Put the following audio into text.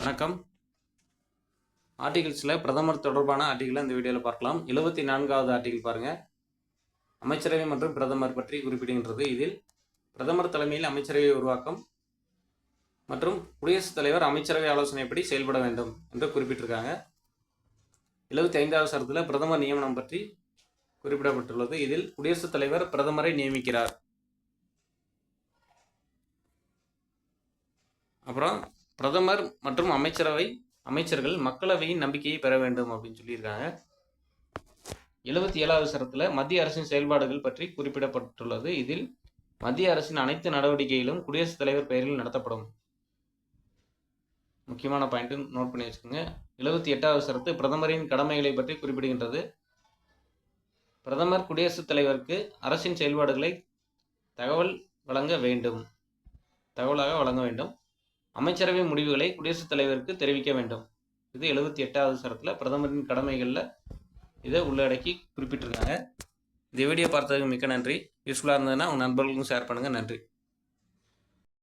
வணக்கம். ஆர்டிகிள்ஸில் பிரதமர் தொடர்பான ஆர்டிகிளை இந்த வீடியோவில் பார்க்கலாம். எழுபத்தி நான்காவது ஆர்டிகிள் பாருங்கள் அமைச்சரவை மற்றும் பிரதமர் பற்றி குறிப்பிடுகின்றது இதில். பிரதமர் தலைமையில் அமைச்சரவை உருவாக்கம் மற்றும் குடியரசுத் தலைவர் அமைச்சரவை ஆலோசனைப்படி செயல்பட வேண்டும் என்று குறிப்பிட்டிருக்காங்க. எழுபத்தி ஐந்தாவது சரத்தில் பிரதமர் நியமனம் பற்றி குறிப்பிடப்பட்டுள்ளது. இதில் குடியரசுத் தலைவர் பிரதமரை நியமிக்கிறார். அப்புறம் பிரதமர் மற்றும் அமைச்சரவை அமைச்சர்கள் மக்களவையின் நம்பிக்கையை பெற வேண்டும் அப்படின்னு சொல்லியிருக்காங்க. எழுபத்தி ஏழாவது சரத்தில் மத்திய அரசின் செயல்பாடுகள் பற்றி குறிப்பிடப்பட்டுள்ளது. இதில் மத்திய அரசின் அனைத்து நடவடிக்கைகளும் குடியரசுத் தலைவர் பெயரில் நடத்தப்படும். முக்கியமான பாயிண்ட்டு நோட் பண்ணி வச்சுக்கோங்க. எழுபத்தி எட்டாவது சரத்து பிரதமரின் கடமைகளை பற்றி குறிப்பிடுகின்றது. பிரதமர் குடியரசுத் தலைவருக்கு அரசின் செயல்பாடுகளை தகவல் வழங்க வேண்டும். தகவலாக வழங்க வேண்டும். அமைச்சரவை முடிவுகளை குடியரசுத் தலைவருக்கு தெரிவிக்க வேண்டும். இது எழுபத்தி எட்டாவது சரத்தில் பிரதமரின் கடமைகளில் இதை உள்ளடக்கி குறிப்பிட்டிருக்காங்க. இந்த வீடியோ பார்த்ததுக்கு மிக்க நன்றி. யூஸ்ஃபுல்லாக இருந்ததுன்னா உங்கள் நண்பர்களுக்கும் ஷேர் பண்ணுங்கள் நன்றி.